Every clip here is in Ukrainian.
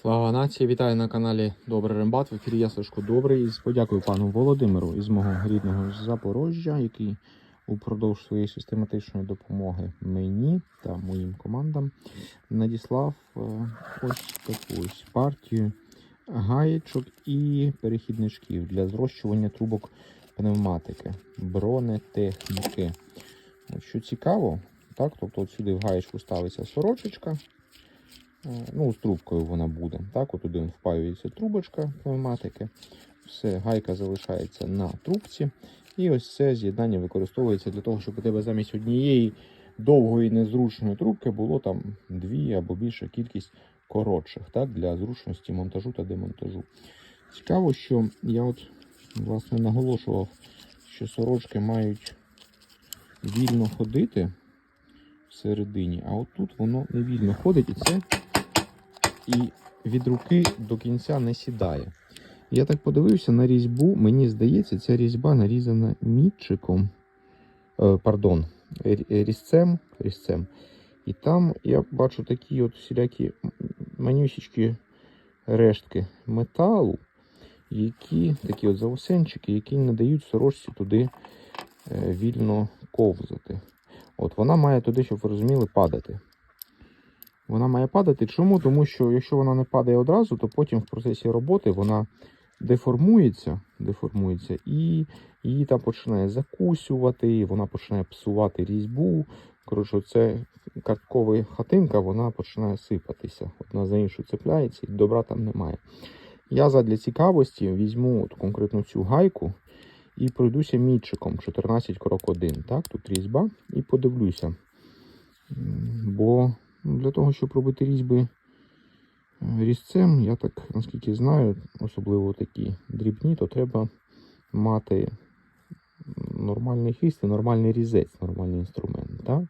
Слава нації, вітаю на каналі Добрий Рембат. В ефірі я Сашко Добрий. Подякую пану Володимиру із мого рідного Запорожжя, який упродовж своєї систематичної допомоги мені та моїм командам надіслав е, ось таку ось партію гаєчок і перехідничків для зрощування трубок пневматики, бронетехніки. Що цікаво, так, тобто от сюди в гаєчку ставиться сорочечка. Е, Ну, з трубкою вона буде. Так, от туди впаюється трубочка пневматики. Все, гайка залишається на трубці. І ось це з'єднання використовується для того, щоб у тебе замість однієї довгої незручної трубки було там дві або більша кількість коротших, так, для зручності монтажу та демонтажу. Цікаво, що я от власне наголошував, що сорочки мають вільно ходити всередині, а от тут воно не вільно ходить, і це і від руки до кінця не сідає. Я так подивився на різьбу, мені здається, ця різьба нарізана мітчиком, е, пардон, різцем, різцем. І там я бачу такі от всілякі манюсічки рештки металу, які такі от заусенчики, які не дають сорочці туди е, вільно ковзати. От вона має туди, щоб ви розуміли, падати. Вона має падати. Чому? Тому що якщо вона не падає одразу, то потім в процесі роботи вона деформується, деформується і її там починає закусювати, вона починає псувати різьбу. Коротше, це карткова хатинка, вона починає сипатися. Одна за іншу цепляється, і добра там немає. Я задля цікавості візьму от конкретно цю гайку і пройдуся мітчиком 14 крок 1. Так, тут різьба, і подивлюся. Бо для того, щоб робити різьби е, різцем, я так наскільки знаю, особливо такі дрібні, то треба мати нормальний хист і нормальний різець, нормальний інструмент. Так?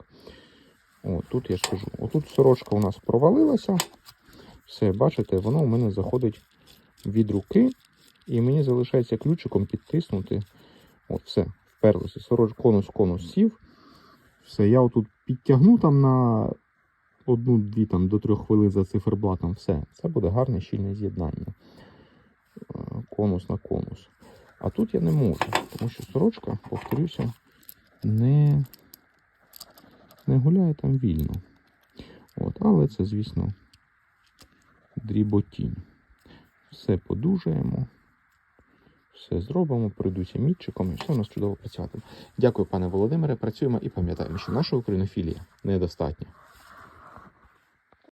О, тут я ж кажу, отут сорочка у нас провалилася. Все, бачите, воно у мене заходить від руки, і мені залишається ключиком підтиснути. От, все, вперлося. Сороч, конус, конус сів. Все, я отут підтягну там на одну-дві там до трьох хвилин за циферблатом. Все. Це буде гарне щільне з'єднання. Е, Конус на конус. А тут я не можу, тому що сорочка, повторюся, не, не гуляє там вільно. От, але це, звісно, дріботінь. Все подужаємо. Все зробимо, пройдуся мітчиком і все у нас чудово працюватиме. Дякую, пане Володимире. Працюємо і пам'ятаємо, що наша українофілія недостатня.